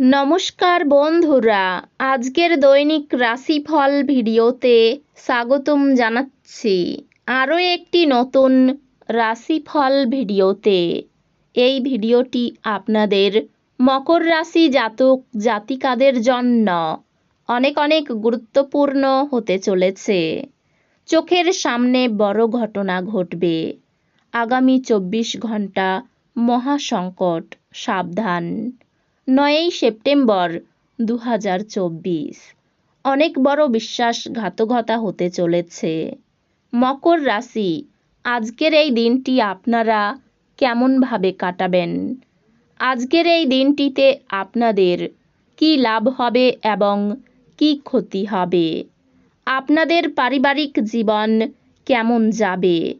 নমস্কার বন্ধুরা, আজকের দৈনিক রাশিফল ভিডিওতে স্বাগতম জানাচ্ছি। আরও একটি নতুন রাশিফল ভিডিওতে। এই ভিডিওটি আপনাদের মকর রাশি জাতক জাতিকাদের জন্য অনেক অনেক গুরুত্বপূর্ণ হতে চলেছে। চোখের সামনে বড় ঘটনা ঘটবে। আগামী চব্বিশ ঘণ্টা মহাসংকট, সাবধান। নয়ই সেপ্টেম্বর দু হাজার চব্বিশ। অনেক বড় বিশ্বাসঘাতকতা হতে চলেছে। মকর রাশি, আজকের এই দিনটি আপনারা কেমনভাবে কাটাবেন? আজকের এই দিনটিতে আপনাদের কি লাভ হবে এবং কি ক্ষতি হবে? আপনাদের পারিবারিক জীবন কেমন যাবে?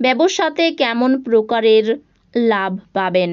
ব্যবসাতে কেমন প্রকারের লাভ পাবেন?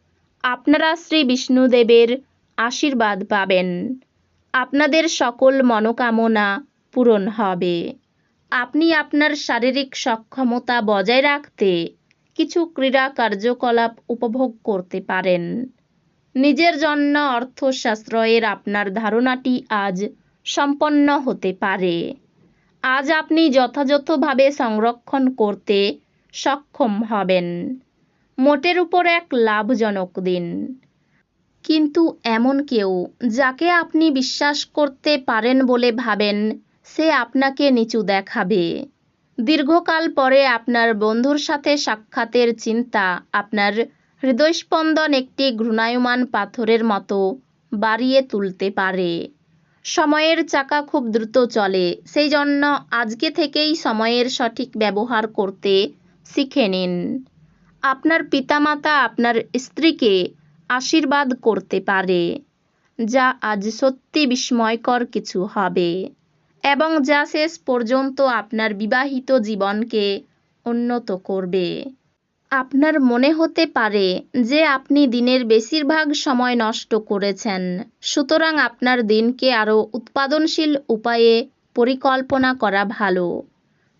আপনারা শ্রী বিষ্ণুদেবের আশীর্বাদ পাবেন। আপনাদের সকল মনোকামনা পূরণ হবে। আপনি আপনার শারীরিক সক্ষমতা বজায় রাখতে কিছু ক্রীড়া কার্যকলাপ উপভোগ করতে পারেন। নিজের জন্য অর্থ সাশ্রয়ের আপনার ধারণাটি আজ সম্পন্ন হতে পারে। আজ আপনি যথাযথভাবে সংরক্ষণ করতে সক্ষম হবেন। মোটের উপর এক লাভজনক দিন। কিন্তু এমন কেউ, যাকে আপনি বিশ্বাস করতে পারেন বলে ভাবেন, সে আপনাকে নিচু দেখাবে। দীর্ঘকাল পরে আপনার বন্ধুর সাথে সাক্ষাতের চিন্তা, আপনার হৃদয়স্পন্দন একটি ঘূর্ণায়মান পাথরের মতো বাড়িয়ে তুলতে পারে। সময়ের চাকা খুব দ্রুত চলে সেই জন্য আজকে থেকেই সময়ের সঠিক ব্যবহার করতে শিখে নিন। আপনার পিতামাতা আপনার স্ত্রীকে আশীর্বাদ করতে পারে, যা আজ সত্যি বিস্ময়কর কিছু হবে এবং যা শেষ পর্যন্ত আপনার বিবাহিত জীবনকে উন্নত করবে। আপনার মনে হতে পারে যে আপনি দিনের বেশিরভাগ সময় নষ্ট করেছেন, সুতরাং আপনার দিনকে আরও উৎপাদনশীল উপায়ে পরিকল্পনা করা ভালো।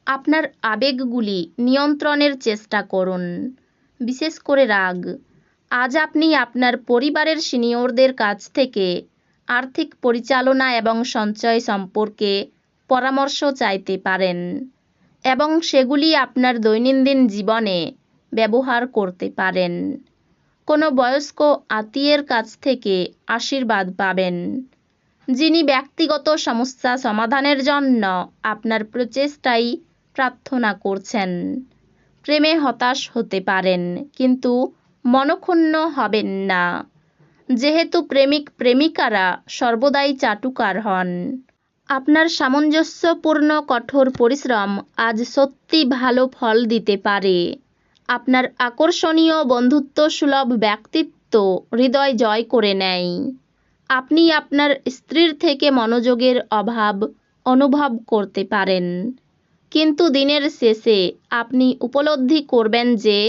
আপনার আবেগগুলি নিয়ন্ত্রণের চেষ্টা করুন। বিশেষ করে রাগ। আজ আপনি আপনার পরিবারের সিনিয়রদের কাছ থেকে আর্থিক পরিচালনা এবং সঞ্চয় সম্পর্কে পরামর্শ চাইতে পারেন এবং সেগুলি আপনার দৈনন্দিন জীবনে ব্যবহার করতে পারেন। কোনো বয়স্ক আত্মীয়ের কাছ থেকে আশীর্বাদ পাবেন, যিনি ব্যক্তিগত সমস্যা সমাধানের জন্য আপনার প্রচেষ্টাই প্রার্থনা করছেন। প্রেমে হতাশ হতে পারেন, কিন্তু মনক্ষুণ্ণ হবেন না। যেহেতু প্রেমিক প্রেমিকারা সর্বদাই চাটুকার হন। আপনার সামঞ্জস্যপূর্ণ কঠোর পরিশ্রম আজ সত্যি ভালো ফল দিতে পারে। আপনার আকর্ষণীয় বন্ধুত্ব সুলভ ব্যক্তিত্ব হৃদয় জয় করে নেয়। আপনি আপনার স্ত্রীর থেকে মনোযোগের অভাব অনুভব করতে পারেন। কিন্তু দিনের শেষে আপনি উপলব্ধি করবেন যে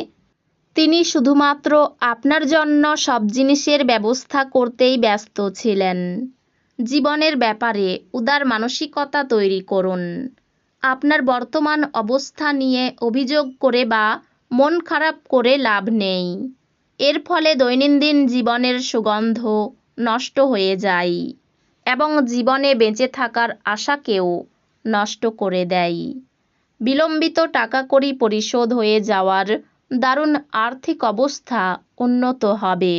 তিনি শুধুমাত্র আপনার জন্য সব জিনিসের ব্যবস্থা করতেই ব্যস্ত ছিলেন। জীবনের ব্যাপারে উদার মানসিকতা তৈরি করুন। আপনার বর্তমান অবস্থা নিয়ে অভিযোগ করে বা মন খারাপ করে লাভ নেই। এর ফলে দৈনন্দিন জীবনের সুগন্ধ নষ্ট হয়ে যায় এবং জীবনে বেঁচে থাকার আশাকেও নষ্ট করে দেয়। বিলম্বিত টাকা কড়ি পরিশোধ হয়ে যাওয়ার দারুণ আর্থিক অবস্থা উন্নত হবে।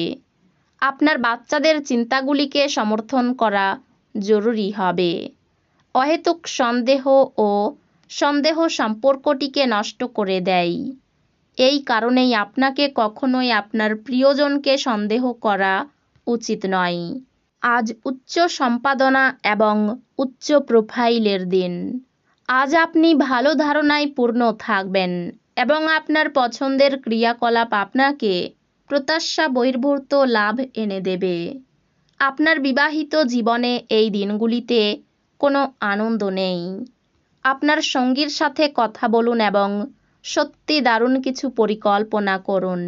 আপনার বাচ্চাদের চিন্তাগুলিকে সমর্থন করা জরুরি হবে। অহেতুক সন্দেহ ও সন্দেহ সম্পর্কটিকে নষ্ট করে দেয়। এই কারণেই আপনাকে কখনোই আপনার প্রিয়জনকে সন্দেহ করা উচিত নয়। আজ উচ্চ সম্পাদনা এবং উচ্চ প্রোফাইলের দিন। আজ আপনি ভালো ধারণায় পূর্ণ থাকবেন এবং আপনার পছন্দের ক্রিয়াকলাপ আপনাকে প্রত্যাশা বহির্ভূত লাভ এনে দেবে। আপনার বিবাহিত জীবনে এই দিনগুলিতে কোনো আনন্দ নেই। আপনার সঙ্গীর সাথে কথা বলুন এবং সত্যি দারুণ কিছু পরিকল্পনা করুন।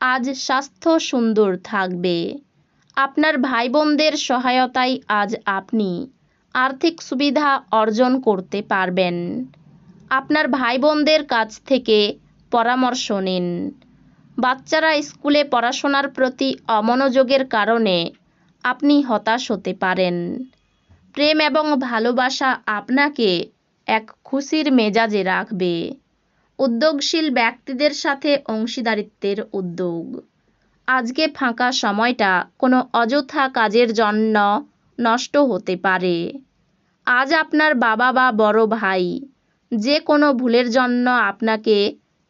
আজ স্বাস্থ্য সুন্দর থাকবে। আপনার ভাই বোনদের সহায়তায় আজ আপনি আর্থিক সুবিধা অর্জন করতে পারবেন। আপনার ভাই বোনদের কাছ থেকে পরামর্শ নিন। বাচ্চারা স্কুলে পড়াশোনার প্রতি অমনোযোগের কারণে আপনি হতাশ হতে পারেন। প্রেম এবং ভালোবাসা আপনাকে এক খুশির মেজাজে রাখবে। উদ্যোগশীল ব্যক্তিদের সাথে অংশীদারিত্বের উদ্যোগ। আজকে ফাঁকা সময়টা কোনো অযথা কাজের জন্য নষ্ট হতে পারে। আজ আপনার বাবা বা বড় ভাই যে কোনো ভুলের জন্য আপনাকে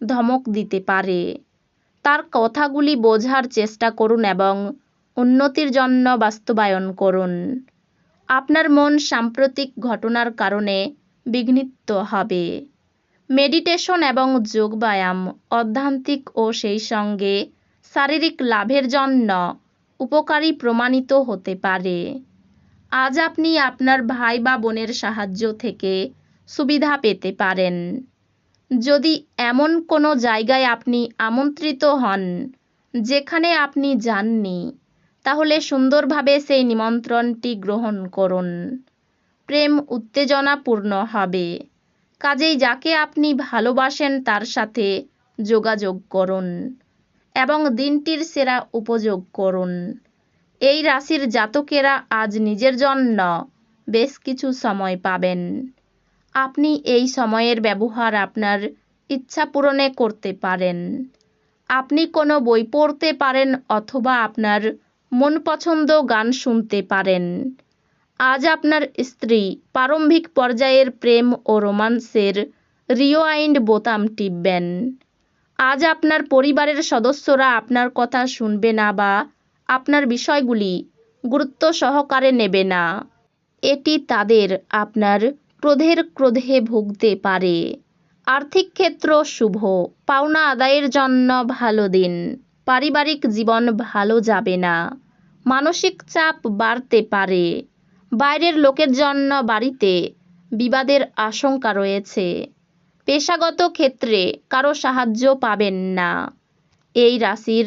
ধমক দিতে পারে। তার কথাগুলি বোঝার চেষ্টা করুন এবং উন্নতির জন্য বাস্তবায়ন করুন। আপনার মন সাম্প্রতিক ঘটনার কারণে বিঘ্নিত হবে। মেডিটেশন এবং যোগব্যায়াম অধ্যান্তিক ও সেই সঙ্গে শারীরিক লাভের জন্য উপকারী প্রমাণিত হতে পারে। আজ আপনি আপনার ভাই বা বোনের সাহায্য থেকে সুবিধা পেতে পারেন। যদি এমন কোনো জায়গায় আপনি আমন্ত্রিত হন, যেখানে আপনি যাননি, তাহলে সুন্দরভাবে সেই নিমন্ত্রণটি গ্রহণ করুন। প্রেম উত্তেজনাপূর্ণ হবে। কাজেই যাকে আপনি ভালোবাসেন, তার সাথে যোগাযোগ করুন এবং দিনটির সেরা উপযোগ করুন। এই রাশির জাতকেরা আজ নিজের জন্য বেশ কিছু সময় পাবেন। আপনি এই সময়ের ব্যবহার আপনার ইচ্ছা পূরণে করতে পারেন। আপনি কোনো বই পড়তে পারেন অথবা আপনার মন পছন্দ গান শুনতে পারেন। আজ আপনার স্ত্রী প্রারম্ভিক পর্যায়ের প্রেম ও রোমান্সের রিওয়াইন্ড বোতাম টিপবেন। আজ আপনার পরিবারের সদস্যরা আপনার কথা শুনবে না বা আপনার বিষয়গুলি গুরুত্ব সহকারে নেবে না। এটি তাদের আপনার ক্রোধের ক্রোধে ভুগতে পারে। আর্থিক ক্ষেত্র শুভ। পাওনা আদায়ের জন্য ভালো দিন। পারিবারিক জীবন ভালো যাবে না। মানসিক চাপ বাড়তে পারে। বাইরের লোকের জন্য বাড়িতে বিবাদের আশঙ্কা রয়েছে। পেশাগত ক্ষেত্রে কারও সাহায্য পাবেন না। এই রাশির